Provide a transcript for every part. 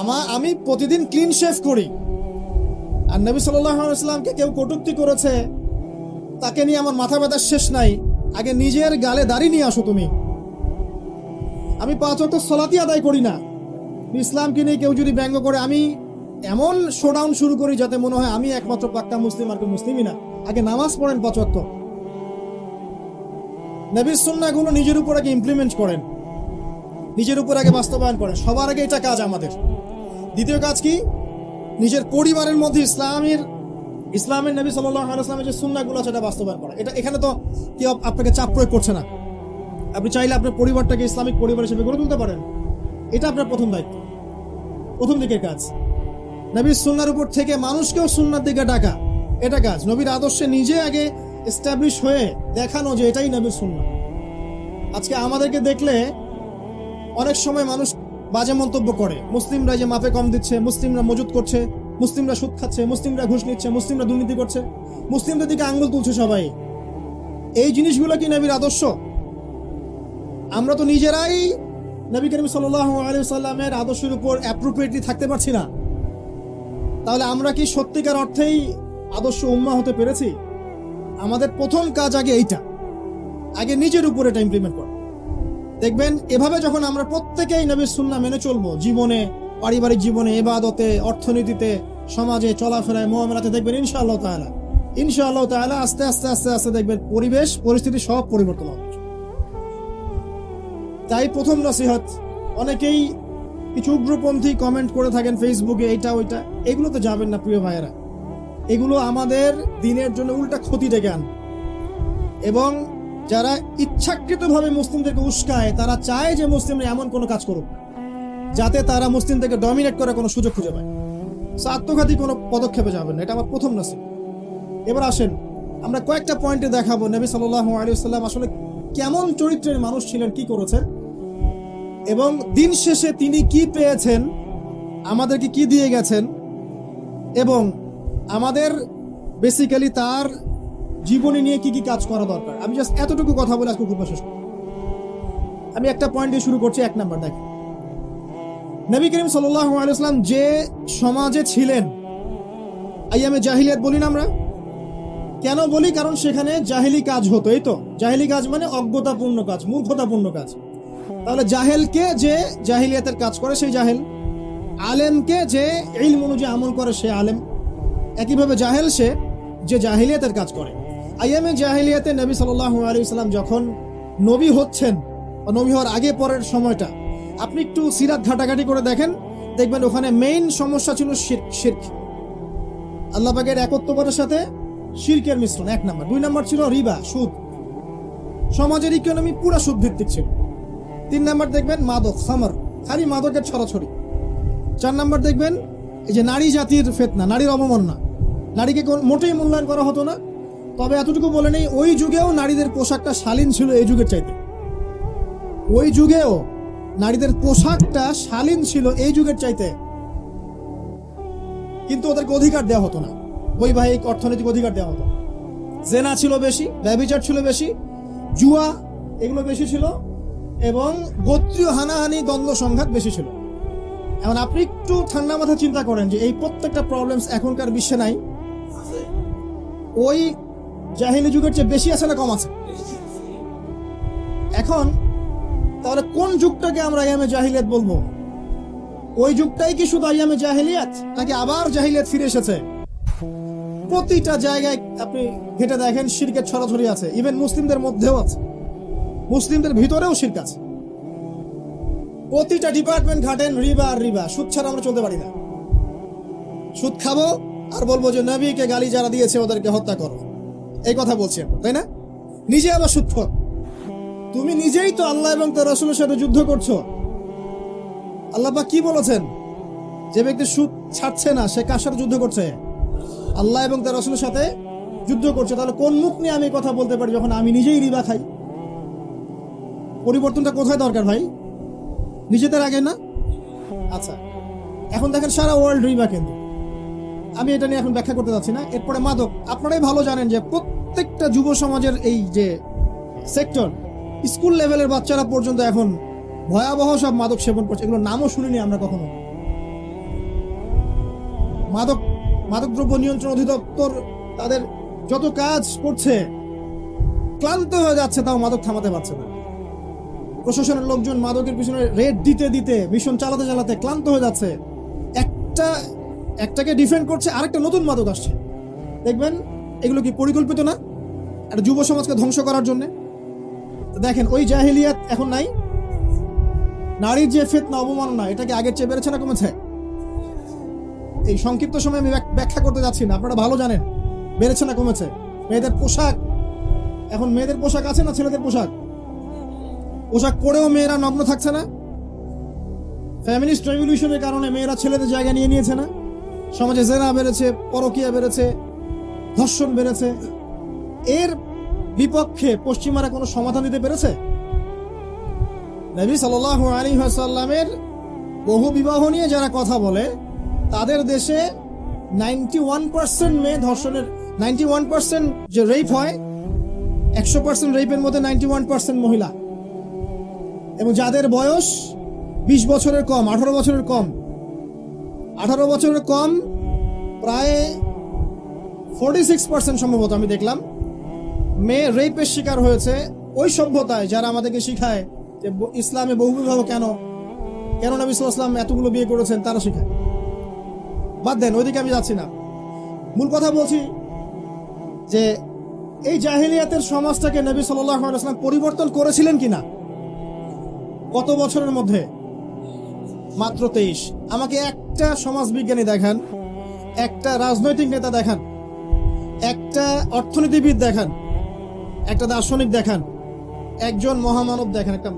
আমা আমি প্রতিদিন ক্লিন শেভ করি। আর নবী সাল্লামকে কেউ কটুক্তি করেছে, তাকে নিয়ে আমার মাথা ব্যথার শেষ নাই। আগে নিজের গালে দাড়ি নিয়ে আসো তুমি। আমি পাঁচ অক্ট সলাতি আদায় করি না। ইসলামকে নিয়ে কেউ যদি ব্যঙ্গ করে, আমি এমন শোডাউন শুরু করি যাতে মনে হয় আমি একমাত্র পাক্কা মুসলিম আর মুসলিমই না। আগে নামাজ পড়েন পাঁচ অক্ট নবীর সুন্নাগুলো নিজের উপর আগে ইমপ্লিমেন্ট করেন। নিজের উপর আগে বাস্তবায়ন করেন। সবার আগে এটা কাজ আমাদের। দ্বিতীয় কাজ কি? নিজের পরিবারের মধ্যে ইসলামের ইসলামের নবী সাল্লাহ আলাইসলামের যে সুন্নাগুলো এটা বাস্তবায়ন করা। এটা এখানে তো কেউ আপনাকে চাপ প্রয়োগ করছে না। আপনি চাইলে আপনার পরিবারটাকে ইসলামিক পরিবার হিসেবে গড়ে তুলতে পারেন। এটা আপনার প্রথম দায়িত্ব। প্রথম দিকের কাজ। নবীর সুন্নার উপর থেকে মানুষকেও সুন্নার দিকে ডাকা, এটা কাজ। নবীর আদর্শে নিজে আগে এস্টাবলিশ হয়ে দেখানো যে এটাই নবীর সুন্না আজকে আমাদেরকে দেখলে অনেক সময় মানুষ বাজে মন্তব্য করে। মুসলিমরা যে মাপে কম দিচ্ছে, মুসলিমরা মজুদ করছে, মুসলিমরা সুদ খাচ্ছে, মুসলিমরা ঘুষ নিচ্ছে, মুসলিমরা দুর্নীতি করছে। মুসলিমদের দিকে আঙ্গুল তুলছে সবাই। এই জিনিসগুলো কি নবীর আদর্শ? আমরা তো নিজেরাই নবী করিম সাল্লামের আদর্শের উপর অ্যাপ্রোপ্রিয়েটলি থাকতে পারছি না। তাহলে আমরা কি সত্যিকার অর্থেই আদর্শ উম্মা হতে পেরেছি? আমাদের প্রথম কাজ আগে এইটা। আগে নিজের উপর এটা ইমপ্লিমেন্ট করা। দেখবেন, এভাবে যখন আমরা প্রত্যেকেই নবীর সুন্না মেনে চলবো, জীবনে, পারিবারিক জীবনে, এবাদতে, অর্থনীতিতে, সমাজে, চলাফেরায় মোহামেলাতে দেখবেন ইনশাআল্লাহ তাআলা ইনশাআল্লাহ তাআলা আস্তে আস্তে আস্তে আস্তে দেখবেন পরিবেশ, পরিস্থিতি সব পরিবর্তন হবে। তাই প্রথম নসিহত, অনেকেই কিছু উগ্রপন্থী কমেন্ট করে থাকেন ফেসবুকে এইটা, ওইটা, এগুলোতে যাবেন না প্রিয় ভাইয়েরা। এগুলো আমাদের দিনের জন্য উল্টা ক্ষতি ডেকে আনবে। এবং যারা ইচ্ছাকৃতভাবে মুসলিমদেরকে উস্কায়, তারা চায় যে মুসলিমরা এমন কোনো কাজ করুক, যাতে তারা মুসলিমদেরকে ডমিনেট করার কোনো সুযোগ খুঁজে পায়। সো আত্মঘাতী কোনো পদক্ষেপে যাবেন না, এটা আমার প্রথম নসিব। এবার আসেন, আমরা কয়েকটা পয়েন্টে দেখাবো, নবী সাল্লাহ আলিয়াল্লাম আসলে কেমন চরিত্রের মানুষ ছিলেন, কি করেছেন, এবং দিন শেষে তিনি কি পেয়েছেন, আমাদেরকে কি দিয়ে গেছেন, এবং আমাদের বেসিক্যালি তার জীবনে নিয়ে কি কি কাজ করা দরকার? আমি জাস্ট এতটুকু কথা বলে আজকে খুব আমি একটা পয়েন্ট দিয়ে শুরু করছি, এক নাম্বার দেখ নবী করিম সাল্লাহ সাল্লাম যে সমাজে ছিলেন, আইয়ামে জাহিলিয়াত বলি না আমরা? কেন বলি? কারণ সেখানে জাহেলি কাজ হতো, এই তো। জাহেলি কাজ মানে অজ্ঞতাপূর্ণ কাজ, মূর্খতাপূর্ণ কাজ। তাহলে জাহেলকে যে জাহিলিয়াতের কাজ করে, সেই জাহেল। আলেমকে যে ইলম অনুযায়ী আমল করে, সে আলেম। একইভাবে জাহেল সে যে জাহিলিয়াতের কাজ করে। আইয়ামে জাহিলিয়াতে নবী সাল্লাল্লাহু আলাইহি সাল্লাম যখন নবী হচ্ছেন নবী হওয়ার আগে পরের সময়টা, আপনি একটু সিরাত ঘাটাঘাটি করে দেখেন, দেখবেন ওখানে মেইন সমস্যা ছিল শিরক শিরক। আল্লাহ পাকের একত্ববাদের সাথে শিরকের মিশ্রণ, এক নাম্বার। দুই নাম্বার ছিল রিবা, সুদ। সমাজের ইকোনমি পুরো সুদ ভিত্তিক ছিল। তিন নাম্বার দেখবেন মাদক, খামার, খালি মাদকের ছড়াছড়ি। চার নাম্বার দেখবেন এই যে নারী জাতির ফেতনা, নারীর অবমাননা। নারীকে মোটেই মূল্যায়ন করা হতো না। তবে এতটুকু বলে নেই, ওই যুগেও নারীদের পোশাকটা শালীন ছিল এই যুগের চাইতে। ওই যুগেও নারীদের পোশাকটা শালীন ছিল এই যুগের চাইতে। কিন্তু ওদেরকে অধিকার দেওয়া হতো না। বৈবাহিক, অর্থনৈতিক অধিকার দেওয়া হতো। জেনা ছিল বেশি ব্যবিচার ছিল বেশি, জুয়া এগুলো বেশি ছিল এবং গোত্রীয় হানাহানি, দ্বন্দ্ব, সংঘাত বেশি ছিল। এখন আপনি একটু ঠান্ডা মাথা চিন্তা করেন যে এই প্রত্যেকটা প্রবলেমস এখনকার বিশ্বে নাই। ওই জাহিলি যুগের চেয়ে বেশি আছে না কম আছে? এখন, তাহলে কোন যুগটাকে আমরা আইয়ামে জাহিলিয়াত বলব? ওই যুগটাই কি শুধু আইয়ামে জাহিলিয়াত, নাকি আবার জাহিলিয়াত ফিরে এসেছে? প্রতিটা জায়গায় আপনি ঘেটে দেখেন শিরকের ছড়াছড়ি আছে। ইভেন মুসলিমদের মধ্যেও আছে। মুসলিমদের ভিতরেও শিরক আছে। প্রতিটা ডিপার্টমেন্ট ঘাটেন রিবা আর রিবা। সুদ ছাড়া আমরা চলতে পারি না। সুদ খাব আর বলব যে, নবীকে গালি যারা দিয়েছে, ওদেরকে হত্যা করো। এই কথা বলছি আমরা, তাই না? নিজে আবার সুদ তুমি নিজেই তো আল্লাহ এবং তার রসুলের সাথে যুদ্ধ করছ। আল্লাহ পাক কি বলেছেন? যে ব্যক্তি সুদ ছাড়ছে না সে কার সাথে যুদ্ধ করছে? আল্লাহ এবং তার রসুলের সাথে যুদ্ধ করছে। তাহলে কোন মুখ নিয়ে আমি কথা বলতে পারি যখন আমি নিজেই রিবা খাই? পরিবর্তনটা কোথায় দরকার ভাই? নিজেদের আগে না? আচ্ছা এখন দেখেন সারা ওয়ার্ল্ড রিবা কিন্তু আমি এটা নিয়ে এখন ব্যাখ্যা করতে যাচ্ছি না। এরপরে মাদক, আপনারাই ভালো জানেন যে প্রত্যেকটা যুব সমাজের এই যে সেক্টর স্কুল লেভেলের বাচ্চারা পর্যন্ত এখন ভয়াবহ সব মাদক সেবন করছে। এগুলো নামও শুনিনি আমরা কখনো। মাদক মাদকদ্রব্য নিয়ন্ত্রণ অধিদপ্তর তাদের যত কাজ করছে, ক্লান্ত হয়ে যাচ্ছে, তাও মাদক থামাতে পারছে না। প্রশাসনের লোকজন মাদকের পিছনে রেড দিতে দিতে মিশন চালাতে চালাতে ক্লান্ত হয়ে যাচ্ছে। একটা একটাকে ডিফেন্ড করছে, আরেকটা নতুন মাদক আসছে। দেখবেন, এগুলো কি পরিকল্পিত না? একটা যুব সমাজকে ধ্বংস করার জন্য। দেখেন, ওই জাহিলিয়াত এখন নাই। নারীর যে ফেতনা অবমাননা এটা কি আগের চেয়ে বেড়েছে না কমেছে? এই সংক্ষিপ্ত সময় আমি ব্যাখ্যা করতে যাচ্ছি না, আপনারা ভালো জানেন। বেড়েছে না কমেছে? মেয়েদের পোশাক। এখন মেয়েদের পোশাক আছে না ছেলেদের পোশাক? পোশাক পরেও মেয়েরা নগ্ন থাকছে না? ফ্যামিলিস্ট রেভলিউশনের কারণে মেয়েরা ছেলেদের জায়গা নিয়ে নিয়েছে না? সমাজে জেনা বেড়েছে, পরকিয়া বেড়েছে, ধর্ষণ বেড়েছে। এর বিপক্ষে পশ্চিমারা কোনো সমাধান দিতে পেরেছে? নবী সাল আলী সাল্লামের বহু বিবাহ নিয়ে যারা কথা বলে, তাদের দেশে নাইনটি ওয়ান পার্সেন্ট মেয়ে ধর্ষণের, নাইনটি ওয়ান পার্সেন্ট যে রেপ হয়, একশো পার্সেন্ট রেপের মধ্যে নাইনটি ওয়ান পার্সেন্ট মহিলা। এবং যাদের বয়স বিশ বছরের কম, আঠারো বছরের কম আঠারো বছরের কম, প্রায় ফোর্টি সিক্স পার্সেন্ট সম্ভবত আমি দেখলাম। মেয়ে রেপের শিকার হয়েছে। ওই সভ্যতায় যারা আমাদেরকে শিখায় যে ইসলামে ইসলামে বহুবিবাহ কেন কেন নবী ইসলাম এতগুলো বিয়ে করেছেন, তারা শিখায়। বাদ দেন, ওইদিকে আমি যাচ্ছি না। মূল কথা বলছি যে এই জাহিলিয়াতের সমাজটাকে নবী সাল্লাম পরিবর্তন করেছিলেন কিনা? কত বছরের মধ্যে? মাত্র তেইশ। আমাকে একটা সমাজবিজ্ঞানী দেখান, একটা রাজনৈতিক নেতা দেখান, একটা অর্থনীতিবিদ দেখান, একটা দার্শনিক দেখান, একজন মহামানব দেখান, একটা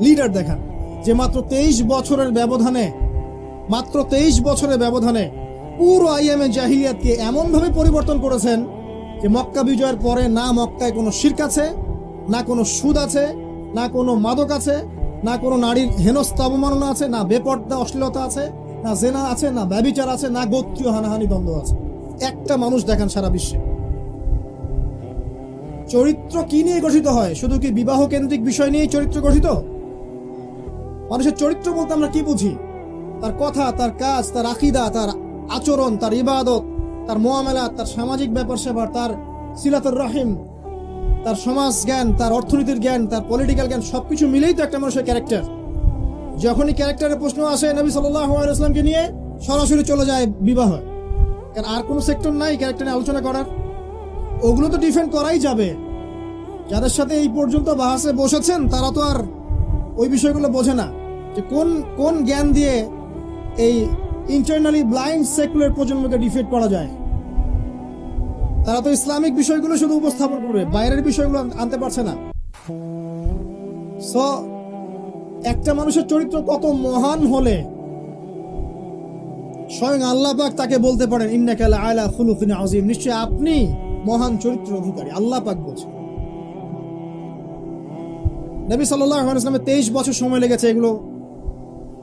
লিডার দেখান, যে মাত্র তেইশ বছরের ব্যবধানে, মাত্র তেইশ বছরের ব্যবধানে পুরো আইএমএ জাহিলিয়াতকে এমনভাবে পরিবর্তন করেছেন যে মক্কা বিজয়ের পরে না মক্কায় কোনো শির্ক আছে, না কোনো সুদ আছে, না কোনো মাদক আছে না কোনো নারীর হেনস্থা অবমাননা আছে, না বেপর্দা, অশ্লীলতা আছে, না জেনা আছে, না ব্যবিচার আছে, না গোত্রীয় হানাহানি দ্বন্দ্ব আছে। একটা মানুষ দেখান সারা বিশ্বে। চরিত্র কি নিয়ে গঠিত হয়? শুধু কি বিবাহ কেন্দ্রিক বিষয় নিয়েই চরিত্র গঠিত? মানুষের চরিত্র বলতে আমরা কি বুঝি? তার কথা, তার কাজ, তার আকিদা, তার আচরণ, তার ইবাদত, তার মোয়ামেলা তার সামাজিক ব্যাপার স্যাপার তার সিলাতুর রহিম তার সমাজ জ্ঞান, তার অর্থনীতির জ্ঞান, তার পলিটিক্যাল জ্ঞান, সবকিছু মিলেই তো একটা মানুষের ক্যারেক্টার যখনই ক্যারেক্টারের প্রশ্ন আসে, নবী সাল্লামকে নিয়ে সরাসরি চলে যায় বিবাহ। কারণ আর কোনো সেক্টর নাই ক্যারেক্টার নিয়ে আলোচনা করার। ওগুলো তো ডিফেন্ড করাই যাবে। যাদের সাথে এই পর্যন্ত বাহাসে বসেছেন, তারা তো আর ওই বিষয়গুলো বোঝে না যে কোন কোন জ্ঞান দিয়ে এই ইন্টারনালি ব্লাইন্ড সেকুলার প্রজন্মকে ডিফেট করা যায়। তারা তো ইসলামিক বিষয়গুলো শুধু উপস্থাপন করবে, বাইরের বিষয়গুলো আন- আনতে পারছে না। একটা মানুষের চরিত্র কত মহান হলে স্বয়ং আল্লাহ পাক তাকে বলতে পারেন ইন্নাকাল আলা খুলুকিন আজিম নিশ্চয় আপনি মহান চরিত্র অধিকারী, আল্লাহ পাক বলছেন। নবী সাল্লাহ ইসলামের তেইশ বছর সময় লেগেছে এগুলো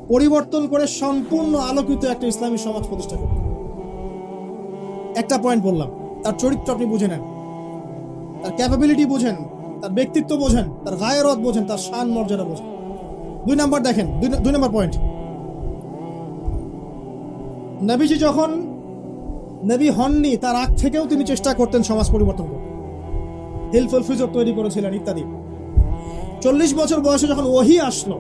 পরিবর্তন করে সম্পূর্ণ আলোকিত একটা ইসলামী সমাজ প্রতিষ্ঠা করতে। একটা পয়েন্ট বললাম। তার চরিত্র আপনি বুঝে নেন তার ক্যাপাবিলিটি বোঝেন, তার ব্যক্তিত্ব বোঝেন, তার গায়েরত বোঝেন, তার শান, মর্যাদা বোঝেন। দুই নাম্বার দেখেন, দুই নম্বর পয়েন্ট নবীজি যখন নবী হননি, তার আগ থেকেও তিনি চেষ্টা করতেন সমাজ পরিবর্তন করতে। হিলফুল ফিজর তৈরি করেছিলেন, ইত্যাদি। চল্লিশ বছর বয়সে যখন ওহি আসলো,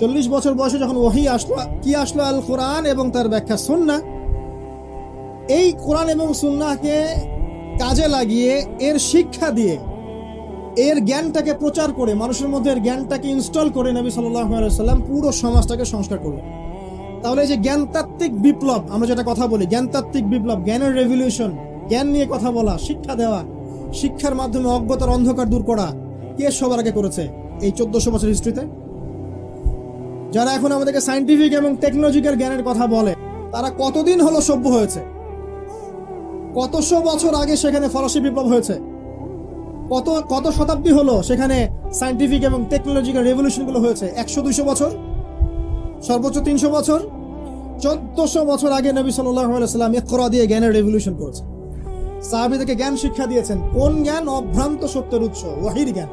চল্লিশ বছর বয়সে যখন ওহি আসলো, কি আসলো আল কোরআন এবং তার ব্যাখ্যা সুন্না এই কোরআন এবং সুন্নাকে কাজে লাগিয়ে এর শিক্ষা দিয়ে, এর জ্ঞানটাকে প্রচার করে, মানুষের মধ্যে এর জ্ঞানটাকে ইনস্টল করে নবী সাল্লাম পুরো সমাজটাকে সংস্কার করলেন। তাহলে এই যে জ্ঞানতাত্ত্বিক বিপ্লব, আমরা যেটা কথা বলি, জ্ঞানতাত্ত্বিক বিপ্লব, জ্ঞানের রেভলিউশন জ্ঞান নিয়ে কথা বলা, শিক্ষা দেওয়া, শিক্ষার মাধ্যমে অজ্ঞতার অন্ধকার দূর করা, কে সবার আগে করেছে? এই চোদ্দশো বছর হিস্ট্রিতে যারা এখন আমাদেরকে সাইন্টিফিক এবং টেকনোলজিক্যাল জ্ঞানের কথা বলে, তারা কতদিন হলো সভ্য হয়েছে? কতশো বছর আগে সেখানে ফরাসি বিপ্লব হয়েছে? কত কত শতাব্দী হলো সেখানে সাইন্টিফিক এবং টেকনোলজিক্যাল রেভলিউশনগুলো হয়েছে? একশো, দুইশো বছর? সর্বোচ্চ তিনশো বছর? চোদ্দশো বছর আগে নবী সাল্লাম ইকরা দিয়ে জ্ঞানের রেভলিউশন করেছে। সাহাবিদেরকে জ্ঞান শিক্ষা দিয়েছেন। কোন জ্ঞান? অভ্রান্ত সত্যের উৎস, ওয়াহির জ্ঞান।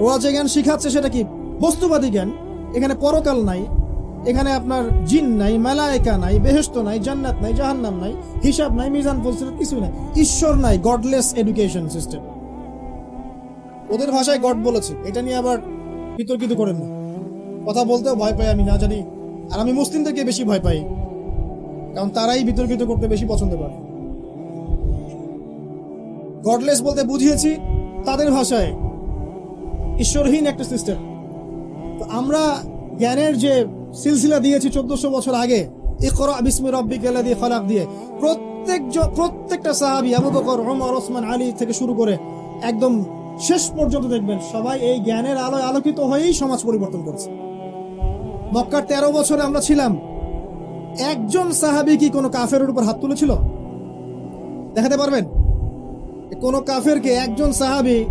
ও যে জ্ঞান শিখাচ্ছে সেটা কি? বস্তুবাদী জ্ঞান। এখানে পরকাল নাই। এখানে আপনার জিন নাই, মেলায়কা নাই বেহেস্ত নাই, জান্নাত নাই, জাহান্নাম নাই, হিসাব নাই, মিজান ফলসিরাত কিছু নাই। ঈশ্বর নাই গডলেস এডুকেশন সিস্টেম ওদের ভাষায় গড বলেছে, এটা নিয়ে আবার বিতর্কিত করেন না। কথা বলতেও ভয় পাই আমি, না জানি। আর আমি মুসলিমদেরকে বেশি ভয় পাই, কারণ তারাই বিতর্কিত করতে বেশি পছন্দ করে। গডলেস বলতে বুঝিয়েছি, তাদের ভাষায়। ঈশ্বরহীন একটা সিস্টেম তো আমরা জ্ঞানের যে সিলসিলা দিয়েছি চোদ্দশো বছর আগে। দিয়ে। প্রত্যেক প্রত্যেকটা আলী থেকে শুরু করে একদম শেষ পর্যন্ত দেখবেন সবাই এই জ্ঞানের আলোয় আলোকিত হয়েই সমাজ পরিবর্তন করেছে। তেরো বছরে আমরা ছিলাম। একজন সাহাবী কি কোনো কাফের উপর হাত তুলেছিল? দেখাতে পারবেন? কোন কাফেরকে একজন সাহাবী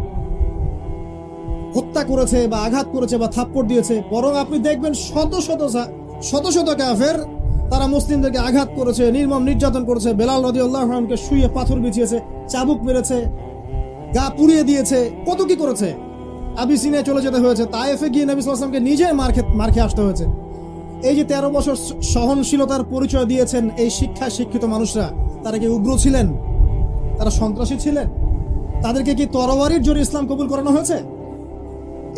হত্যা করেছে বা আঘাত করেছে বা থাপ্পড় দিয়েছে, বরং আপনি দেখবেন শত শত শত শত কাফের, তারা মুসলিমদেরকে আঘাত করেছে, নির্মম নির্যাতন করেছে। বেলাল রদি আল্লাহকে শুয়ে পাথর বিছিয়েছে, চাবুক মেরেছে, গা পুড়িয়ে দিয়েছে। কত কি করেছে? আবিসিনিয়া চলে যেতে হয়েছে। তায়েফে গিয়ে নবী সাল্লামকে নিজে মার খেত মার খেয়ে আসতে হয়েছে। এই যে তেরো বছর সহনশীলতার পরিচয় দিয়েছেন এই শিক্ষায় শিক্ষিত মানুষরা, তারা কি উগ্র ছিলেন? তারা সন্ত্রাসী ছিলেন? তাদেরকে কি তরবারির জোরে ইসলাম কবুল করানো হয়েছে?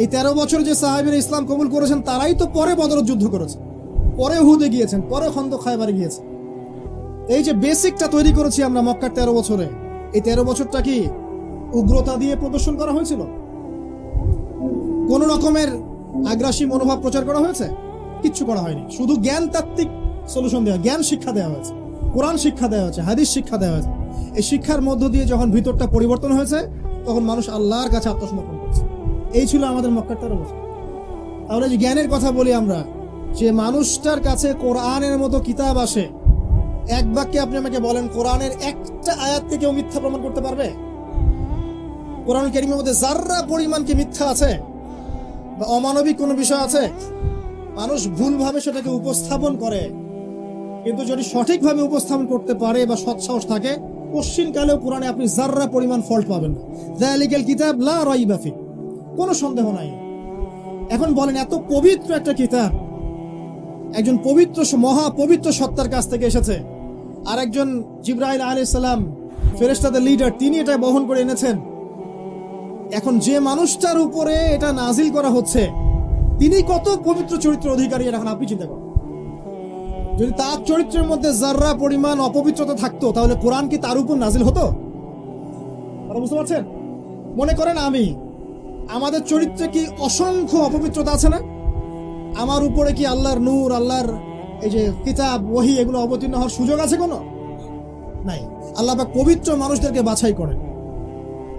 এই তেরো বছর যে সাহাবিরা ইসলাম কবুল করেছেন, তারাই তো পরে বদরত যুদ্ধ করেছে। পরে হুদে গিয়েছেন, পরে খন্দ খায়বারে গিয়েছে। এই যে বেসিকটা তৈরি করেছি আমরা মক্কার তেরো বছরে, এই তেরো বছরটা কি উগ্রতা দিয়ে প্রদর্শন করা হয়েছিল? কোন রকমের আগ্রাসী মনোভাব প্রচার করা হয়েছে? কিচ্ছু করা হয়নি। শুধু জ্ঞান তাত্ত্বিক সলিউশন দেওয়া, জ্ঞান শিক্ষা দেওয়া হয়েছে। কোরআন শিক্ষা দেওয়া হয়েছে, হাদিস শিক্ষা দেওয়া হয়েছে। এই শিক্ষার মধ্য দিয়ে যখন ভিতরটা পরিবর্তন হয়েছে, তখন মানুষ আল্লাহর কাছে আত্মসমর্পণ এই ছিল আমাদের মক্কার তেরো বছর তাহলে যে জ্ঞানের কথা বলি আমরা, যে মানুষটার কাছে কোরআনের মতো কিতাব আসে, এক বাক্যে আপনি আমাকে বলেন, কোরআনের একটা আয়াত থেকে মিথ্যা প্রমাণ করতে পারবে? কোরআন কেরিমের মধ্যে যার্রা পরিমাণ কি মিথ্যা আছে বা অমানবিক কোনো বিষয় আছে, মানুষ ভুলভাবে সেটাকে উপস্থাপন করে। কিন্তু যদি সঠিকভাবে উপস্থাপন করতে পারে বা সৎসাহস থাকে পশ্চিমকালেও কোরআনে আপনি যার্রা পরিমাণ ফল্ট পাবেন না। জালিকাল কিতাব লা রাইবা ফি কোনো সন্দেহ নাই। এখন বলেন, এত পবিত্র একটা কিতাব। একজন পবিত্র মহা পবিত্র সত্তার কাছ থেকে এসেছে। আর একজন জিব্রাইল আলাইহিস সালাম, ফেরেশতাদের লিডার তিনি এটা বহন করে এনেছেন। এখন যে মানুষটার উপরে এটা নাজিল করা হচ্ছে, তিনি কত পবিত্র চরিত্র অধিকারী এখন আপনি চিন্তা করেন। যদি তার চরিত্রের মধ্যে যার্রা পরিমাণ অপবিত্রতা থাকতো, তাহলে কোরআন কি তার উপর নাজিল হতো? বুঝতে পারছেন? মনে করেন আমি আমাদের চরিত্রে কি অসংখ্য অপবিত্রতা আছে না? আমার উপরে কি আল্লাহর নূর, আল্লাহর এই যে কিতাব, ওহি এগুলো অবতীর্ণ হওয়ার সুযোগ আছে কোনো? নাই। আল্লাহ পাক পবিত্র মানুষদেরকে বাছাই করেন।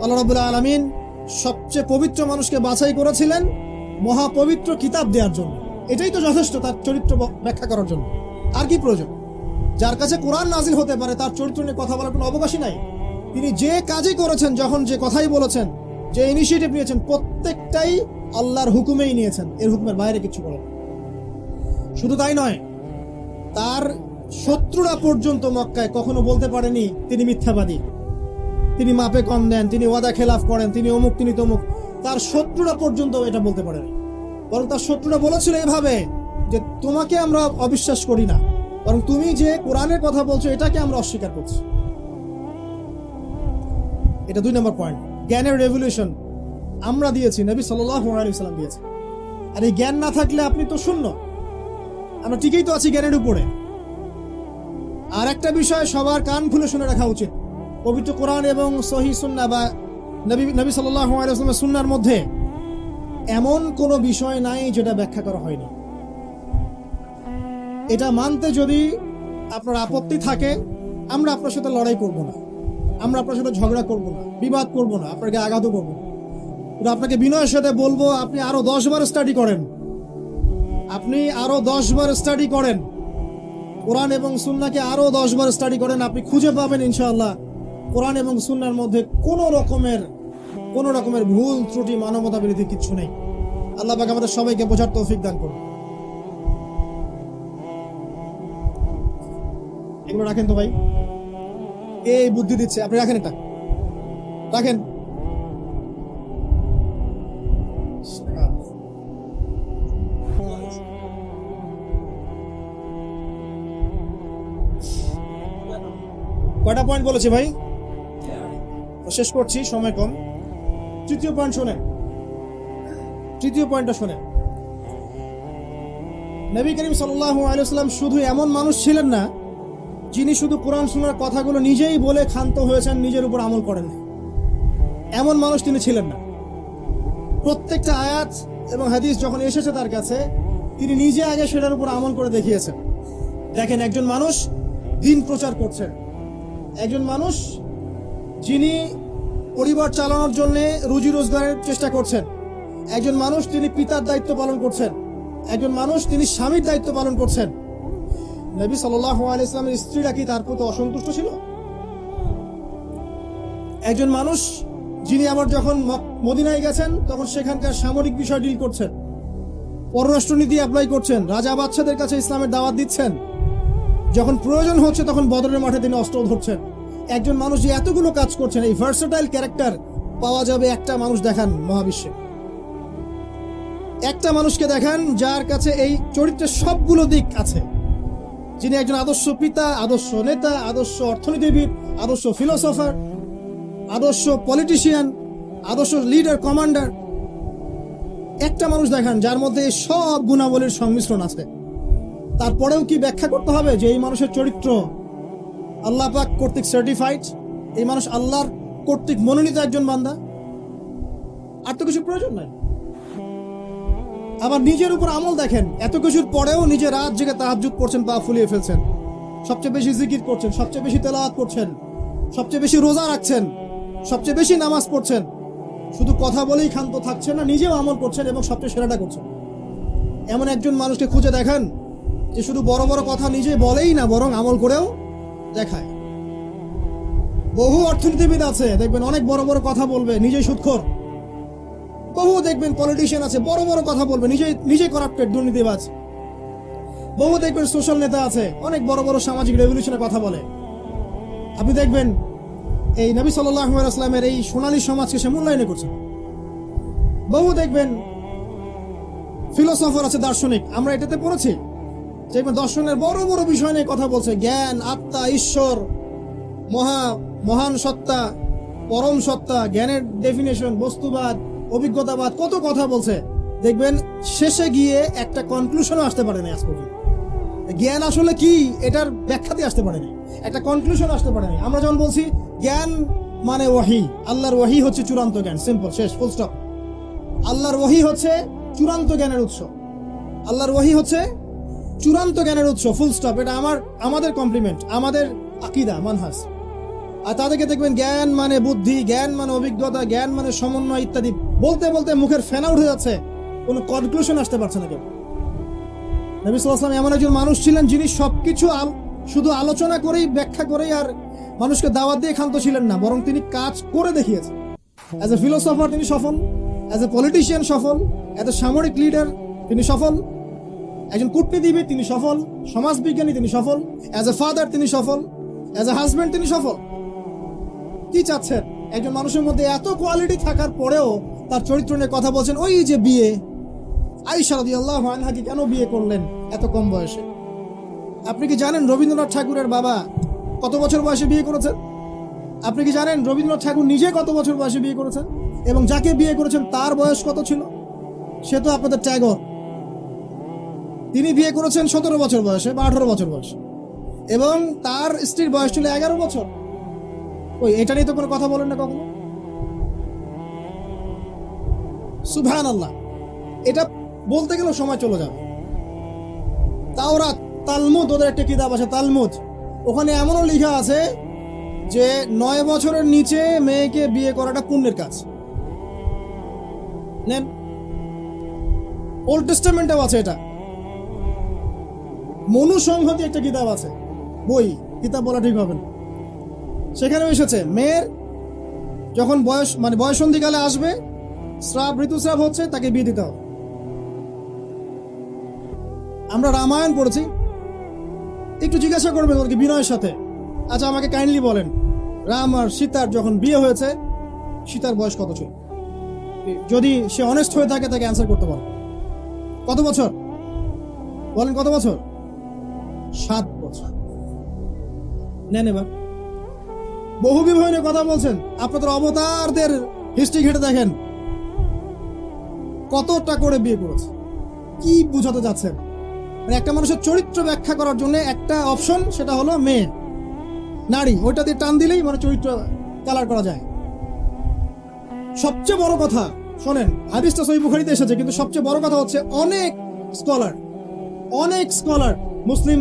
আল্লাহ রাবুল্লাহ আলমিন সবচেয়ে পবিত্র মানুষকে বাছাই করেছিলেন মহাপবিত্র কিতাব দেওয়ার জন্য। এটাই তো যথেষ্ট তার চরিত্র ব্যাখ্যা করার জন্য। আর কি প্রয়োজন? যার কাছে কোরআন নাজিল হতে পারে, তার চরিত্র নিয়ে কথা বলার কোনো অবকাশই নাই। তিনি যে কাজই করেছেন, যখন যে কথাই বলেছেন যে ইনিশিয়েটিভ নিয়েছেন, প্রত্যেকটাই আল্লাহর হুকুমেই নিয়েছেন। এর হুকুমের বাইরে কিছু বলেন শুধু তাই নয়, তার শত্রুরা পর্যন্ত মক্কায় কখনো বলতে পারেনি, তিনি মিথ্যাবাদী। তিনি মাপে কম দেন, তিনি ওয়াদা খেলাফ করেন, তিনি অমুক, তিনি তমুক। তার শত্রুরা পর্যন্ত এটা বলতে পারেনি। বরং তার শত্রুরা বলেছিল এভাবে যে, তোমাকে আমরা অবিশ্বাস করি না। বরং তুমি যে কোরআনের কথা বলছো, এটাকে আমরা অস্বীকার করছি। এটা দুই নম্বর পয়েন্ট জ্ঞানের রেভলিউশন আমরা দিয়েছি, নবী সাল্লাল্লাহু আলাইহি সাল্লাম দিয়েছে। আর এই জ্ঞান না থাকলে আপনি তো শূন্য। আমরা ঠিকই তো আছি জ্ঞানের উপরে। আর একটা বিষয় সবার কান খুলে শুনে রাখা উচিত। পবিত্র কোরআন এবং সহি সুন্না বা নবী নবী ওয়াসাল্লামের সুন্নার মধ্যে এমন কোনো বিষয় নাই যেটা ব্যাখ্যা করা হয়নি। এটা মানতে যদি আপনার আপত্তি থাকে, আমরা আপনার সাথে লড়াই করব না। আমরা আপনার সাথে ঝগড়া করব না, বিবাদ করব না, আপনাকে আঘাতও করব কিন্তু আপনাকে বিনয়ের সাথে বলব, আপনি আরও দশ বার স্টাডি করেন। আপনি আরও দশ বার স্টাডি করেন। কোরআন এবং সুন্নাকে আরও দশ বার স্টাডি করেন, আপনি খুঁজে পাবেন ইনশাআল্লাহ। কোরআন এবং সুন্নার মধ্যে কোনো রকমের কোনো রকমের ভুল, ত্রুটি, মানবতা বিরোধী কিচ্ছু নেই। আল্লাহ পাক আমাদের সবাইকে বোঝার তৌফিক দান করুন। এগুলো রাখেন তো ভাই? এই বুদ্ধি দিচ্ছে। আপনি রাখেন এটা। রাখেন। কয়টা পয়েন্ট বলেছে ভাই? শেষ করছি, সময় কম। তৃতীয় পয়েন্ট শোনেন। তৃতীয় পয়েন্টটা শোনেন। নবী করিম সাল্লাহ আলাইসাল্লাম শুধু এমন মানুষ ছিলেন না যিনি শুধু কোরআন শোনার কথাগুলো নিজেই বলে ক্ষান্ত হয়েছেন, নিজের উপর আমল করেন এমন মানুষ তিনি ছিলেন না। প্রত্যেকটা আয়াত এবং হাদিস যখন এসেছে তার কাছে, তিনি নিজে আগে সেটার উপর আমল করে দেখিয়েছেন। দেখেন, একজন মানুষ দিন প্রচার করছেন একজন মানুষ যিনি পরিবার চালানোর জন্য রুজি রোজগারের চেষ্টা করছেন। একজন মানুষ তিনি পিতার দায়িত্ব পালন করছেন। একজন মানুষ তিনি স্বামীর দায়িত্ব পালন করছেন। নবী সাল্লাহ আলাইসলামের স্ত্রীরা কি তার প্রতি অসন্তুষ্ট ছিল? একজন মানুষ যিনি আবার যখন মদিনায় গেছেন, তখন সেখানকার সামরিক বিষয় ডিল করছেন। পররাষ্ট্রনীতি অ্যাপ্লাই করছেন। রাজা বাচ্চাদের কাছে ইসলামের দাওয়াত দিচ্ছেন। যখন প্রয়োজন হচ্ছে, তখন বদরের মাঠে তিনি অস্ত্র ধরছেন। একজন মানুষ যে এতগুলো কাজ করছেন, এই ভার্সেটাইল ক্যারেক্টার পাওয়া যাবে একটা মানুষ দেখান মহাবিশ্বে। একটা মানুষকে দেখান যার কাছে এই চরিত্রের সবগুলো দিক আছে। যিনি একজন আদর্শ পিতা, আদর্শ নেতা, আদর্শ অর্থনীতিবিদ, আদর্শ ফিলোসফার আদর্শ পলিটিশিয়ান আদর্শ লিডার কমান্ডার একটা মানুষ দেখান যার মধ্যে সব গুণাবলীর সংমিশ্রণ আছে। তারপরেও কি ব্যাখ্যা করতে হবে যে এই মানুষের চরিত্র আল্লাহ পাক কর্তৃক সার্টিফাইড এই মানুষ আল্লাহর কর্তৃক মনোনীত একজন বান্দা? আর তো কিছু প্রয়োজন নাই। আবার নিজের উপর আমল দেখেন। এত কিছুর পরেও নিজে রাত জেগে তাহাজুদ করছেন পা ফুলিয়ে ফেলছেন। সবচেয়ে বেশি জিকির করছেন, সবচেয়ে বেশি তেলাওয়াত করছেন, সবচেয়ে বেশি রোজা রাখছেন, সবচেয়ে বেশি নামাজ পড়ছেন। শুধু কথা বলেই ক্ষান্ত থাকছেন না, নিজেও আমল করছেন এবং সবচেয়ে সেরাটা করছেন। এমন একজন মানুষকে খুঁজে দেখান, যে শুধু বড় বড় কথা নিজে বলেই না, বরং আমল করেও দেখায়। বহু অর্থনীতিবিদ আছে, দেখবেন অনেক বড় বড় কথা বলবে, নিজেই সুৎখর। বহু দেখবেন পলিটিশিয়ান আছে, বড় বড় কথা বলবে, নিজেই নিজে করাপ্টেড দুর্নীতিবাজ। বহু দেখবেন সোশ্যাল নেতা আছে, অনেক বড় বড় সামাজিক রেভলিউশনের কথা বলে। আপনি দেখবেন এই নবী আসলামের এই সোনালী সমাজকে সে মূল্যায়নে করছে। বহু দেখবেন ফিলোসফার আছে দার্শনিক, আমরা এটাতে পড়েছি। যে দর্শনের বড় বড় বিষয় নিয়ে কথা বলছে, জ্ঞান, আত্মা, ঈশ্বর, মহা, মহান সত্তা, পরম সত্তা, জ্ঞানের ডেফিনেশন বস্তুবাদ। অভিজ্ঞতাবাদ, কত কথা বলছে। দেখবেন, শেষে গিয়ে একটা কনক্লুশনও আসতে পারেনি আজ পর্যন্ত। জ্ঞান আসলে কি, এটার ব্যাখ্যাতে আসতে পারেনি একটা কনক্লুশন আসতে পারেনি আমরা যখন বলছি, জ্ঞান মানে ওয়াহি, আল্লাহর ওয়াহি হচ্ছে চূড়ান্ত জ্ঞান। সিম্পল শেষ ফুল স্টপ আল্লাহর ওয়াহি হচ্ছে চূড়ান্ত জ্ঞানের উৎস। আল্লাহর ওয়াহি হচ্ছে চূড়ান্ত জ্ঞানের উৎস ফুল স্টপ এটা আমার, আমাদের কমপ্লিমেন্ট আমাদের আকিদা মানহাস আর তাদেরকে দেখবেন জ্ঞান মানে বুদ্ধি, জ্ঞান মানে অভিজ্ঞতা, জ্ঞান মানে সমন্বয় ইত্যাদি। বলতে বলতে মুখের ফেনা উঠে যাচ্ছে। কোনো কনক্লুশন আসতে পারছে না কেউ। নবী সাল্লাম এমন একজন মানুষ ছিলেন যিনি সবকিছু শুধু আলোচনা করেই, ব্যাখ্যা করেই আর মানুষকে দাওয়াত দিয়ে ক্ষান্ত ছিলেন না, বরং তিনি কাজ করে দেখিয়েছেন। অ্যাজ এ ফিলোসফার তিনি সফল অ্যাজ এ পলিটিশিয়ান সফল অ্যাজ এ সামরিক লিডার তিনি সফল, একজন কূটনীতিবিদ তিনি সফল, সমাজবিজ্ঞানী তিনি সফল অ্যাজ এ ফাদার তিনি সফল অ্যাজ এ হাজব্যান্ড তিনি সফল। কি চাচ্ছেন? একজন মানুষের মধ্যে এত কোয়ালিটি থাকার পরেও তার চরিত্র নিয়ে কথা বলছেন ওই যে বিয়ে। আইসা আল্লাহ কেন বিয়ে করলেন এত কম বয়সে? আপনি কি জানেন রবীন্দ্রনাথ ঠাকুরের বাবা কত বছর বয়সে বিয়ে করেছেন? আপনি কি জানেন রবীন্দ্রনাথ ঠাকুর নিজে কত বছর বয়সে বিয়ে করেছেন? এবং যাকে বিয়ে করেছেন তার বয়স কত ছিল? সে তো আপনাদের ট্যাগর। তিনি বিয়ে করেছেন সতেরো বছর বয়সে বা আঠারো বছর বয়সে। এবং তার স্ত্রীর বয়স ছিল এগারো বছর। ওই, এটা নিয়ে তো কোনো কথা বলেন না কখনো? সুবহান আল্লাহ এটা বলতে গেলেও সময় চলে যাবে। তাওরাত, তালমুদ, ওদের একটা কিতাব আছে, তালমুদ। ওখানে এমনও লেখা আছে যে, নয় বছরের নিচে মেয়েকে বিয়ে করাটা পুণ্যের কাজ। নেন। ওল্ড টেস্টামেন্টেও আছে এটা। মনুসংহতি একটা কিতাব আছে। বই, কিতাব বলা ঠিক হবে না। সেখানেও এসেছে। মেয়ের যখন বয়স মানে বয়স সন্ধিকালে আসবে, স্রাব, ঋতুস্রাব হচ্ছে, তাকে বিয়ে দিতে হবে। আমরা রামায়ণ পড়েছি। একটু জিজ্ঞাসা করবেন ওদেরকে বিনয়ের সাথে। আচ্ছা আমাকে কাইন্ডলি বলেন, রাম আর সীতার যখন বিয়ে হয়েছে, সীতার বয়স কত ছিল? যদি সে অনেস্ট হয়ে থাকে, তাকে অ্যান্সার করতে পারে কত বছর? বলেন কত বছর? সাত বছর। নেন এবার। বহু বিবাহ কথা বলছেন। আপনাদের অবতারদের হিস্ট্রি ঘেটে দেখেন। কতটা করে বিয়ে করেছে। কি বুঝাতে যাচ্ছেন। মানে একটা মানুষের চরিত্র ব্যাখ্যা করার জন্য একটা অপশন, সেটা হলো মেয়ে। নারী, ওইটা দিয়ে টান দিলেই মানে চরিত্র কালার করা যায়। সবচেয়ে বড় কথা, শোনেন হাদিসটা সহি বুখারিতে এসেছে, কিন্তু সবচেয়ে বড় কথা হচ্ছে অনেক স্কলার অনেক স্কলার মুসলিম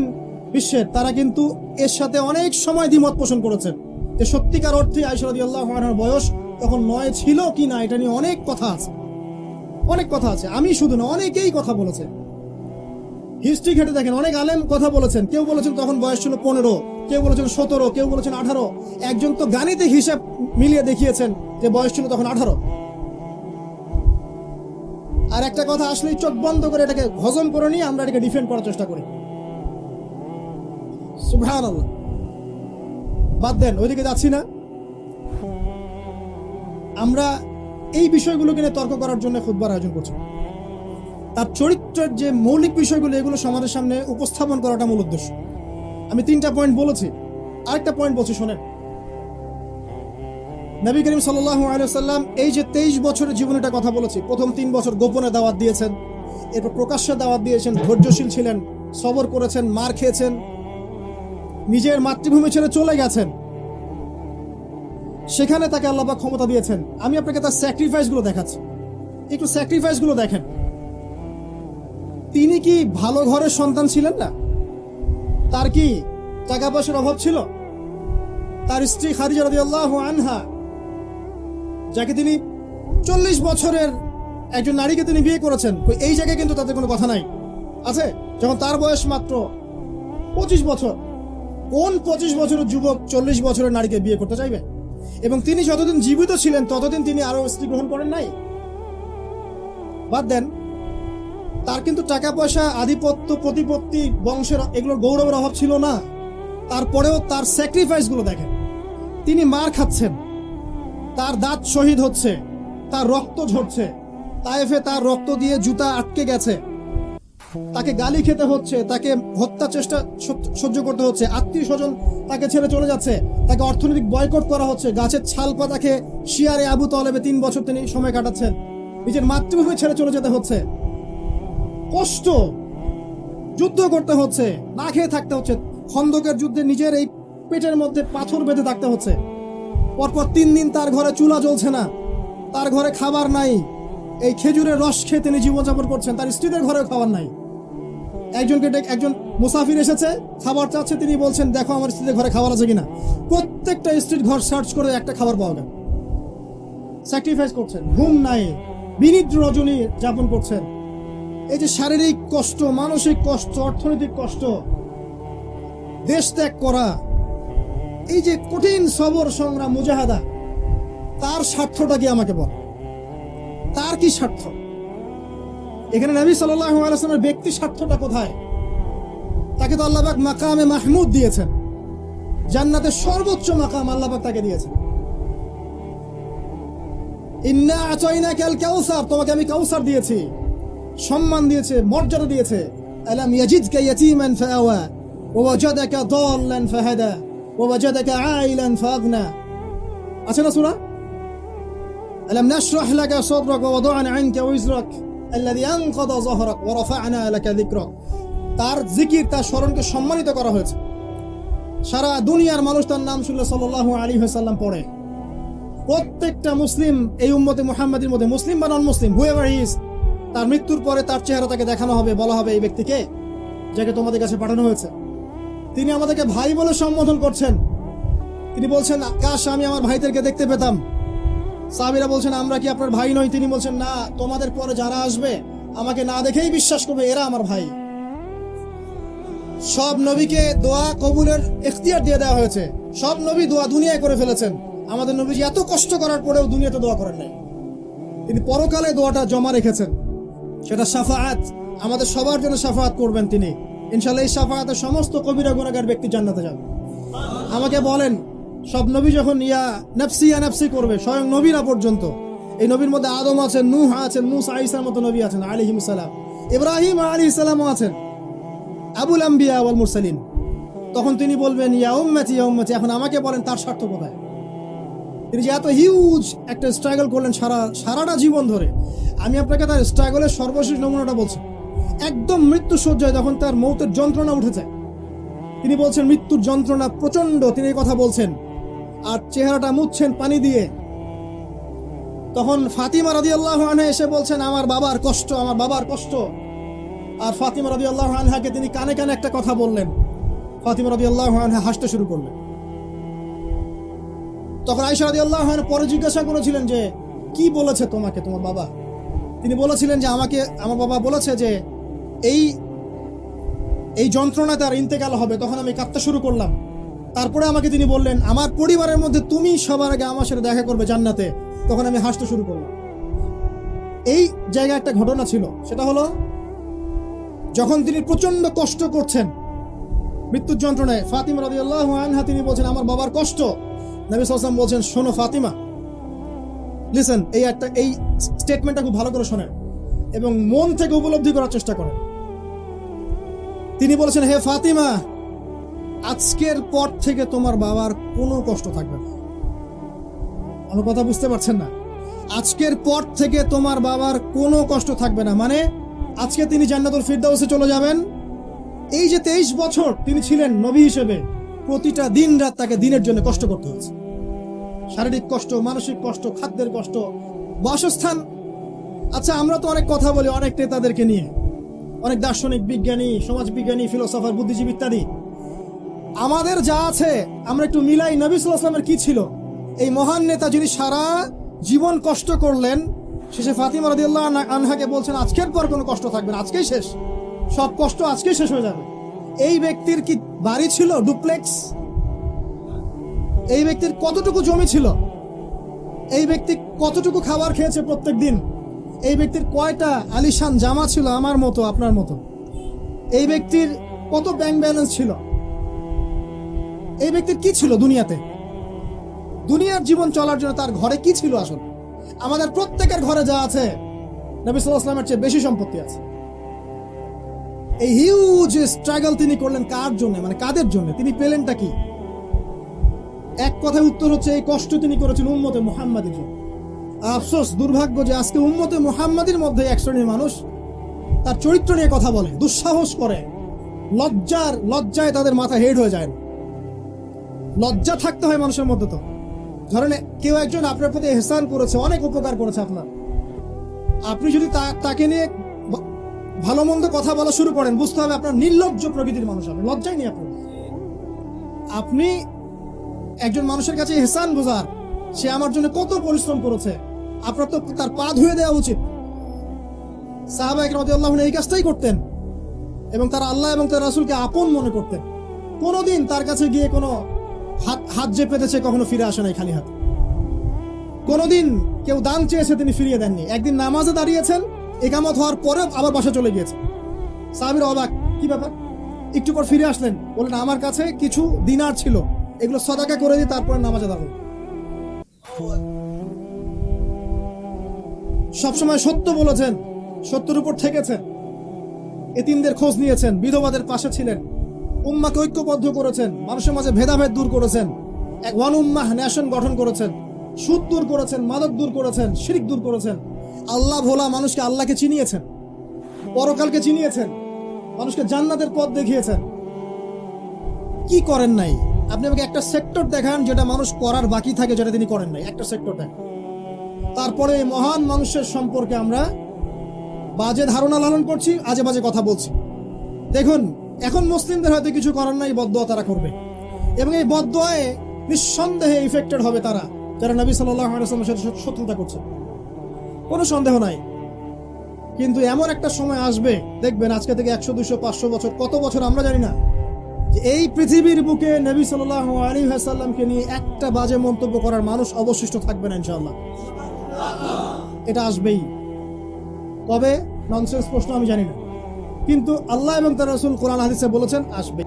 বিশ্বের, তারা কিন্তু এর সাথে অনেক সময় দ্বিমত পোষণ করেছেন। যে সত্যিকার অর্থে আইসরাদি আল্লাহ বয়স তখন নয় ছিল কি না, এটা নিয়ে অনেক কথা আছে। অনেক কথা আছে। আমি শুধু না, অনেকেই কথা বলেছে। হিস্ট্রি ঘেটে দেখেন, অনেক আলেম কথা বলেছেন। কেউ বলেছেন তখন বয়স ছিল পনেরো, কেউ বলেছেন সতেরো, কেউ বলেছেন আঠারো। একজন তো গাণিতিক হিসাব মিলিয়ে দেখিয়েছেন যে বয়স ছিল তখন আঠারো। আর একটা কথা, আসলেই চোখ বন্ধ করে এটাকে হজম করে নিয়ে আমরা এটাকে ডিফেন্ড করার চেষ্টা করি। সুবহানাল্লাহ। বাদ দেন, ওইদিকে যাচ্ছি না। আমরা এই বিষয়গুলোকে নিয়ে তর্ক করার জন্য খুদবার আয়োজন করছি। তার চরিত্রের যে মৌলিক বিষয়গুলো, এগুলো সমাজের সামনে উপস্থাপন করাটা মূল উদ্দেশ্য। আমি তিনটা পয়েন্ট বলেছি। আরেকটা পয়েন্ট বলছি, শোনেন। নবী করিম সাল্লাম এই যে তেইশ বছরের জীবনেটা কথা বলেছি। প্রথম তিন বছর গোপনে দাওয়াত দিয়েছেন, এরপর প্রকাশ্যে দাওয়াত দিয়েছেন, ধৈর্যশীল ছিলেন, সবর করেছেন, মার খেয়েছেন নিজের মাতৃভূমি ছেড়ে চলে গেছেন। সেখানে তাকে আল্লাহ ক্ষমতা দিয়েছেন। আমি আপনাকে তার স্যাক্রিফাইসগুলো দেখাচ্ছি। একটু স্যাক্রিফাইসগুলো দেখেন। তিনি কি ভালো ঘরের সন্তান ছিলেন না? তার কি টাকা পয়সার অভাব ছিল? তার স্ত্রী খারিজা রাদিয়াল্লাহু আনহা, যাকে তিনি চল্লিশ বছরের একজন নারীকে তিনি বিয়ে করেছেন এই জায়গায় কিন্তু তাদের কোনো কথা নাই। আছে? যখন তার বয়স মাত্র পঁচিশ বছর কোন পঁচিশ বছরের যুবক চল্লিশ বছরের নারীকে বিয়ে করতে চাইবে? এবং তিনি যতদিন জীবিত ছিলেন, ততদিন তিনি আরও স্ত্রী গ্রহণ করেন নাই? বাদ দেন, তার কিন্তু টাকা পয়সা আধিপত্য, প্রতিপত্তি, বংশের এগুলোর গৌরবের অভাব ছিল না। তারপরেও তার স্যাক্রিফাইসগুলো দেখেন। তিনি মার খাচ্ছেন। তার দাঁত শহীদ হচ্ছে। তার রক্ত ঝরছে। তাইফে তার রক্ত দিয়ে জুতা আটকে গেছে। তাকে গালি খেতে হচ্ছে, তাকে হত্যা চেষ্টা সহ্য- করতে হচ্ছে, আত্মীয় স্বজন তাকে ছেড়ে চলে যাচ্ছে, তাকে অর্থনৈতিক বয়কট করা হচ্ছে, গাছের ছাল পাতাকে শিয়ারে আবু তলেবে তিন বছর তিনি সময় কাটাচ্ছেন, নিজের মাতৃভূমি ছেড়ে চলে যেতে হচ্ছে। কষ্ট, যুদ্ধ করতে হচ্ছে, না খেয়ে থাকতে হচ্ছে, খন্দকের যুদ্ধে নিজের এই পেটের মধ্যে পাথর বেঁধে থাকতে হচ্ছে। পরপর তিন দিন তার ঘরে চুলা জ্বলছে না, তার ঘরে খাবার নাই, এই খেজুরের রস খেয়ে তিনি জীবনযাপন করছেন, তার স্ত্রীদের ঘরেও খাবার নাই। একজনকে ডেকে একজন মুসাফির এসেছে, খাবার চাচ্ছে, তিনি বলছেন, দেখো আমার স্ত্রীদের ঘরে খাবার আছে কিনা? প্রত্যেকটা স্ত্রীর ঘর সার্চ করে একটা খাবার পাওয়া গেল। স্যাক্রিফাইস করছেন, ঘুম নাই বিনিদ্র রজনী যাপন করছেন। এই যে শারীরিক কষ্ট, মানসিক কষ্ট, অর্থনৈতিক কষ্ট, দেশ ত্যাগ করা, এই যে কঠিন সবর সংগ্রাম, মুজাহাদা, তার স্বার্থটা কি আমাকে বল? তার কি স্বার্থ? এখানে নবী সাল্লাহ ব্যক্তি স্বার্থটা কোথায়? তাকে তো আল্লাহবাক মাকামে মাহমুদ দিয়েছেন। জান্নাতে সর্বোচ্চ মাকাম আল্লাহবাক তাকে দিয়েছেন। ইন্না তোমাকে আমি দিয়েছি। সম্মান দিয়েছে দিয়েছে। আছে না তার জিকির তার স্মরণকে সম্মানিত করা হয়েছে। সারা দুনিয়ার মানুষ তার নাম শুনলে সাল্লাহ আলী হাসাল্লাম পড়ে। প্রত্যেকটা মুসলিম এই উম্মতে মুহাম্মাদের মধ্যে, মুসলিম বা নন মুসলিম তার মৃত্যুর পরে তার চেহারা তাকে দেখানো হবে, বলা হবে এই ব্যক্তিকে যাকে তোমাদের কাছে পাঠানো হয়েছে। তিনি আমাদেরকে ভাই বলে সম্বোধন করছেন। তিনি বলছেন, আকাশ, আমি আমার ভাইদেরকে দেখতে পেতাম। সাহাবিরা বলছেন, আমরা কি আপনার ভাই নই? তিনি বলছেন, না, তোমাদের পরে যারা আসবে, আমাকে না দেখেই বিশ্বাস করবে, এরা আমার ভাই। সব নবীকে দোয়া কবুলের এখতিয়ার দিয়ে দেওয়া হয়েছে। সব নবী দোয়া দুনিয়ায় করে ফেলেছেন। আমাদের নবীজি এত কষ্ট করার পরেও দুনিয়াতে দোয়া করেন নাই। তিনি পরকালে দোয়াটা জমা রেখেছেন। সেটা সাফাআত আমাদের সবার জন্য সাফাআত করবেন তিনি। ইনশাল্লাহ এই সাফাআতের সমস্ত কবিরা গুণাগার ব্যক্তি জান্নাতে যাবে। আমাকে বলেন সব নবী যখন ইয়া নাফসি ইয়া নাফসি করবে, স্বয়ং নবীরা পর্যন্ত। এই নবীর মধ্যে আদম আছেন, নূহ আছেন, মুসা ঈসার মতো নবী আছেন, আলাইহিম সালাম। ইব্রাহিম আলী সালামও আছেন। আবুল আম্বিয়া ওয়াল মুরসালিন। তখন তিনি বলবেন, ইয়া উম্মতি ইয়া উম্মতি, এখন আমাকে বলেন তার স্বার্থ কোথায়? তিনি যে এত হিউজ একটা স্ট্রাগল করলেন সারা, সারাটা জীবন ধরে। আমি আপনাকে তার স্ট্রাগলের সর্বশেষ নমুনাটা বলছি। একদম মৃত্যু সজ্জায় যখন তার মৌতের যন্ত্রণা উঠে যায় তিনি বলছেন, মৃত্যুর যন্ত্রণা প্রচণ্ড তিনি এই কথা বলছেন আর চেহারাটা মুছছেন পানি দিয়ে। তখন ফাতিমা রাদি আল্লাহ এসে বলছেন, আমার বাবার কষ্ট, আমার বাবার কষ্ট। আর ফাতিমা রাদি আল্লাহ আনহাকে তিনি কানে কানে একটা কথা বললেন। ফাতিমা রাদি আল্লাহ হাসতে শুরু করলেন। তখন আইসা রাদি আল্লাহ পরে জিজ্ঞাসা করেছিলেন যে, কি বলেছে তোমাকে, তোমার বাবা? তিনি বলেছিলেন যে, আমাকে, আমার বাবা বলেছে যে, এই এই যন্ত্রণা তার ইন্তেকাল হবে। তখন আমি কাঁদতে শুরু করলাম। তারপরে আমাকে তিনি বললেন, আমার পরিবারের মধ্যে তুমি সবার আগে আমার সাথে দেখা করবে জান্নাতে। তখন আমি হাসতে শুরু করলাম। এই জায়গায় একটা ঘটনা ছিল, সেটা হলো যখন তিনি প্রচণ্ড কষ্ট করছেন, মৃত্যুর যন্ত্রণায়, ফাতিমা রাদিয়াল্লাহু আনহা তিনি বলছেন, আমার বাবার কষ্ট। নবী সাল্লাল্লাহু বলছেন, শোনো ফাতিমা লিসেন এই একটা, এই স্টেটমেন্টটা খুব ভালো করে শোনেন এবং মন থেকে উপলব্ধি করার চেষ্টা করেন। তিনি বলেছেন, হে ফাতিমা আজকের পর থেকে তোমার বাবার কোনো কষ্ট থাকবে না। আমার কথা বুঝতে পারছেন না? আজকের পর থেকে তোমার বাবার কোনো কষ্ট থাকবে না। মানে আজকে তিনি জান্নাতুল ফিরদাউসে চলে যাবেন। এই যে তেইশ বছর তিনি ছিলেন নবী হিসেবে, প্রতিটা দিন রাত তাকে দিনের জন্য কষ্ট করতে হয়েছে। শারীরিক কষ্ট, মানসিক কষ্ট, খাদ্যের কষ্ট, বাসস্থান। আচ্ছা আমরা তো অনেক কথা বলি অনেক নেতাদেরকে নিয়ে। অনেক দার্শনিক বিজ্ঞানী, সমাজবিজ্ঞানী, ফিলোসফার, বুদ্ধিজীবী ইত্যাদি। আমাদের যা আছে, আমরা একটু মিলাই নবী সাল্লাল্লাহু আলাইহি কি ছিল? এই মহান নেতা যিনি সারা জীবন কষ্ট করলেন, শেষে ফাতিমা রাদিয়াল্লাহু আনহা- আনহাকে বলছেন, আজকের পর কোনো কষ্ট থাকবে না, আজকেই শেষ। সব কষ্ট আজকেই শেষ হয়ে যাবে। এই ব্যক্তির কি বাড়ি ছিল, ডুপ্লেক্স? এই ব্যক্তির কতটুকু জমি ছিল? এই ব্যক্তি কতটুকু খাবার খেয়েছে প্রত্যেক দিন এই ব্যক্তির কয়টা আলিশান জামা ছিল, আমার মতো, আপনার মতো? এই ব্যক্তির কত ব্যাংক ব্যালেন্স ছিল? এই ব্যক্তির কি ছিল দুনিয়াতে? দুনিয়ার জীবন চলার জন্য তার ঘরে কি ছিল আসল? আমাদের প্রত্যেকের ঘরে যা আছে, নবী চেয়ে বেশি সম্পত্তি আছে। এই হিউজ স্ট্রাগল তিনি করলেন কার জন্য? মানে কাদের জন্য? তিনি পেলেনটা কি? এক কথায় উত্তর হচ্ছে, এই কষ্ট তিনি করেছেন উম্মতে মুহাম্মাদের জন্য। আফসোস, দুর্ভাগ্য যে আজকে উম্মতে মুহাম্মাদের মধ্যে এক শ্রেণির মানুষ তার চরিত্র নিয়ে কথা বলে, দুঃসাহস করে। লজ্জার লজ্জায় তাদের মাথা হেড হয়ে যায় না। লজ্জা থাকতে হয় মানুষের মধ্যে তো। ধরেন কেউ একজন আপনার প্রতি এহসান করেছে, অনেক উপকার করেছে আপনার। আপনি যদি তাকে নিয়ে ভালো মন্দ কথা বলা শুরু করেন, বুঝতে হবে আপনার নির্লজ্জ প্রকৃতির মানুষ হবে লজ্জাই নেই আপনার। আপনি একজন মানুষের কাছে এহসান বোঝার, সে আমার জন্য কত পরিশ্রম করেছে, আপনার তো তার পা ধুয়ে দেওয়া উচিত। সাহাবা একরাম এই কাজটাই করতেন এবং তারা আল্লাহ এবং তার রাসুলকে আপন মনে করতেন। কোনোদিন তার কাছে গিয়ে কোনো হাত হাত যে পেতেছে কখনো ফিরে আসে নাই খালি হাত। কোনোদিন কেউ দান চেয়েছে তিনি ফিরিয়ে দেননি। একদিন নামাজে দাঁড়িয়েছেন, একামত হওয়ার পরে আবার বাসা চলে গিয়েছে। সাহাবির অবাক, কি ব্যাপার? একটু পর ফিরে আসলেন। বললেন, আমার কাছে কিছু দিনার ছিল। এগুলো সদাকা করে দিয়ে তারপরে নামাজে দাঁড়াবো। সবসময় সত্য বলেছেন, সত্যের উপর থেকেছেন এতিমদের খোঁজ নিয়েছেন, বিধবাদের পাশে ছিলেন। উম্মাকে ঐক্যবদ্ধ করেছেন, মানুষের মাঝে ভেদাভেদ দূর করেছেন, এক ওয়ান উম্মাহ ন্যাশন গঠন করেছেন, সুদ দূর করেছেন, মাদক দূর করেছেন, শিরিক দূর করেছেন। আল্লাহ ভোলা মানুষকে আল্লাহকে চিনিয়েছেন, পরকালকে চিনিয়েছেন, মানুষকে জান্নাতের পথ দেখিয়েছেন। কি করেন নাই? আপনি আমাকে একটা সেক্টর দেখান যেটা মানুষ করার বাকি থাকে যেটা তিনি করেন নাই। একটা সেক্টর দেখান। তারপরে এই মহান মানুষের সম্পর্কে আমরা বাজে ধারণা লালন করছি, আজে বাজে কথা বলছি। দেখুন এখন মুসলিমদের হয়তো কিছু করার নাই, বদদোয়া তারা করবে। এবং এই বদদোয়ায় নিঃসন্দেহে ইফেক্টেড হবে তারা, যারা নবী আলাইসাল্লামের সাথে শত্রুতা করছে। কোনো সন্দেহ নাই। কিন্তু এমন একটা সময় আসবে, দেখবেন আজকে থেকে একশো দুশো পাঁচশো বছর, কত বছর আমরা জানি না এই পৃথিবীর বুকে নবী সাল্লাহ সাল্লামকে নিয়ে একটা বাজে মন্তব্য করার মানুষ অবশিষ্ট থাকবে না ইনশাল্লাহ এটা আসবেই। কবে? ননসেন্স প্রশ্ন আমি জানি না। কিন্তু আল্লাহ এবং তার রসুল কোরআন হাদিসে বলেছেন আসবে।